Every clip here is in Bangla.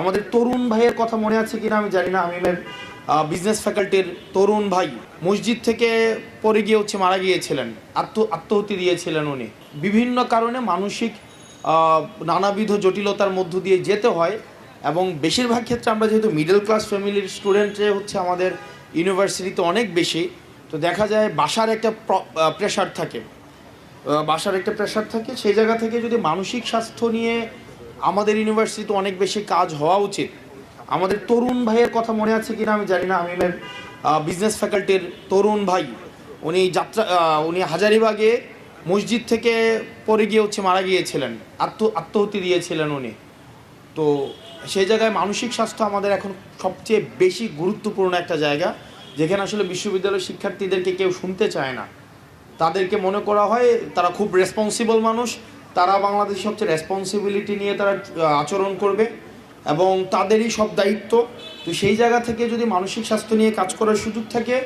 আমাদের তরুণ ভাইয়ের কথা মনে আছে কিনা আমি জানি না। আমিমের বিজনেস ফ্যাকাল্টির তরুণ ভাই মসজিদ থেকে পড়ে গিয়ে হচ্ছে মারা গিয়েছিলেন। আত্ম আত্মহতি দিয়েছিলেন উনি। বিভিন্ন কারণে মানসিক নানাবিধ জটিলতার মধ্য দিয়ে যেতে হয় এবং বেশিরভাগ ক্ষেত্রে আমরা যেহেতু মিডল ক্লাস ফ্যামিলির স্টুডেন্টে হচ্ছে আমাদের ইউনিভার্সিটিতে অনেক বেশি, তো দেখা যায় বাসার একটা প্রেশার থাকে। বাসার একটা প্রেশার থাকে। সেই জায়গা থেকে যদি মানসিক স্বাস্থ্য নিয়ে আমাদের ইউনিভার্সিটিতে অনেক বেশি কাজ হওয়া উচিত। আমাদের তরুণ ভাইয়ের কথা মনে আছে কিনা আমি জানি না। আমিমের বিজনেস ফ্যাকাল্টির তরুণ ভাই। উনি যাত্রা উনি হাজারিবাগে মসজিদ থেকে পরে গিয়ে হচ্ছে মারা গিয়েছিলেন। আত্ম আত্মহতি দিয়েছিলেন উনি। তো সেই জায়গায় মানসিক স্বাস্থ্য আমাদের এখন সবচেয়ে বেশি গুরুত্বপূর্ণ একটা জায়গা, যেখানে আসলে বিশ্ববিদ্যালয়ের শিক্ষার্থীদেরকে কেউ শুনতে চায় না। তাদেরকে মনে করা হয় তারা খুব রেসপন্সিবল মানুষ। তারা বাংলাদেশের সবচেয়ে রেসপন্সিবিলিটি নিয়ে তারা আচরণ করবে এবং তাদেরই সব দায়িত্ব। তো সেই জায়গা থেকে যদি মানসিক স্বাস্থ্য নিয়ে কাজ করার সুযোগ থাকে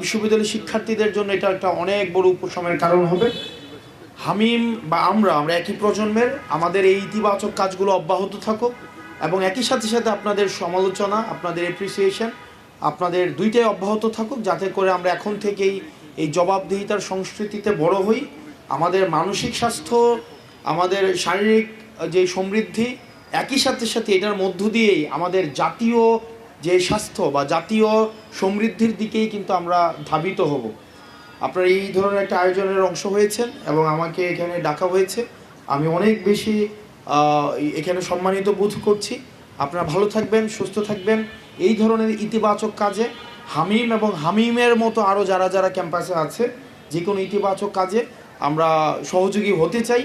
বিশ্ববিদ্যালয়ের শিক্ষার্থীদের জন্য এটা একটা অনেক বড় উপশমের কারণ হবে। হামিম বা আমরা আমরা একই প্রজন্মের, আমাদের এই ইতিবাচক কাজগুলো অব্যাহত থাকুক এবং একই সাথে সাথে আপনাদের সমালোচনা, আপনাদের এপ্রিসিয়েশন আপনাদের দুইটাই অব্যাহত থাকুক, যাতে করে আমরা এখন থেকেই এই জবাবদিহিতার সংস্কৃতিতে বড় হই। আমাদের মানসিক স্বাস্থ্য, আমাদের শারীরিক যে সমৃদ্ধি, একই সাথে সাথে এটার মধ্য দিয়েই আমাদের জাতীয় যে স্বাস্থ্য বা জাতীয় সমৃদ্ধির দিকেই কিন্তু আমরা ধাবিত হব। আপনারা এই ধরনের একটা আয়োজনের অংশ হয়েছেন এবং আমাকে এখানে ডাকা হয়েছে। আমি অনেক বেশি এখানে সম্মানিত বোধ করছি। আপনারা ভালো থাকবেন, সুস্থ থাকবেন। এই ধরনের ইতিবাচক কাজে হামিম এবং হামিমের মতো আরও যারা যারা ক্যাম্পাসে আছে যে কোনো ইতিবাচক কাজে আমরা সহযোগী হতে চাই।